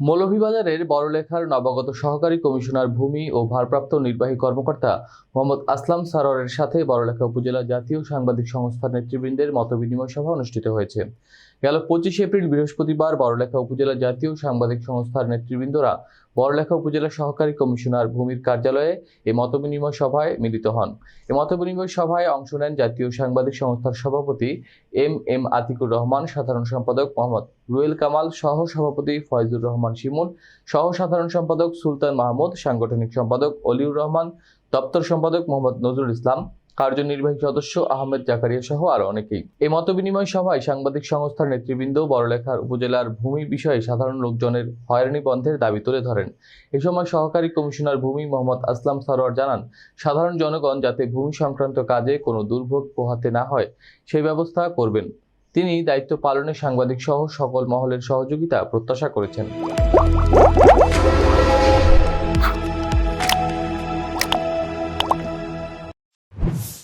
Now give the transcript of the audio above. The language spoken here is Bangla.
মৌলভীবাজারের বড়লেখার নবাগত সহকারী কমিশনার ভূমি ও ভারপ্রাপ্ত নির্বাহী কর্মকর্তা মোহাম্মদ আসলাম সারোয়ারের সাথে বড়লেখা উপজেলা জাতীয় সাংবাদিক সংস্থার নেতৃবৃন্দের মতবিনিময় সভা অনুষ্ঠিত হয়েছে। গেল পঁচিশে এপ্রিল বৃহস্পতিবার বড়লেখা উপজেলা জাতীয় সাংবাদিক সংস্থার নেতৃবৃন্দরা বড়লেখা উপজেলা সহকারী কমিশনার ভূমির কার্যালয়ে এই মতবিনিময় সভায় মিলিত হন। এই মতবিনিময় সভায় অংশ নেন জাতীয় সাংবাদিক সংস্থার সভাপতি এম এম আতিকুর রহমান, সাধারণ সম্পাদক মোহাম্মদ রুয়েল কামাল সহ সভাপতি ফয়জুর রহমান শিমুল সহ সাধারণ সম্পাদক সুলতান মাহমুদ, সাংগঠনিক সম্পাদক অলিউর রহমান, দপ্তর সম্পাদক মোহাম্মদ নজরুল ইসলাম কার্যনির্বাহী সদস্য আহমেদ জাকারিয়া সহ আরও অনেকেই। এই মতবিনিময় সভায় সাংবাদিক সংস্থার নেতৃবৃন্দ, বড়লেখার উপজেলার ভূমি বিষয়ে সাধারণ লোকজনের হয়রানি বন্ধের দাবি তুলে ধরেন। এ সময় সহকারী কমিশনার ভূমি মোহাম্মদ আসলাম সারোয়ার জানান, সাধারণ জনগণ যাতে ভূমি সংক্রান্ত কাজে কোনো দুর্ভোগ পোহাতে না হয়, সেই ব্যবস্থা করবেন। তিনি দায়িত্ব পালনে সাংবাদিক সহ সকল মহলের সহযোগিতা প্রত্যাশা করেছেন।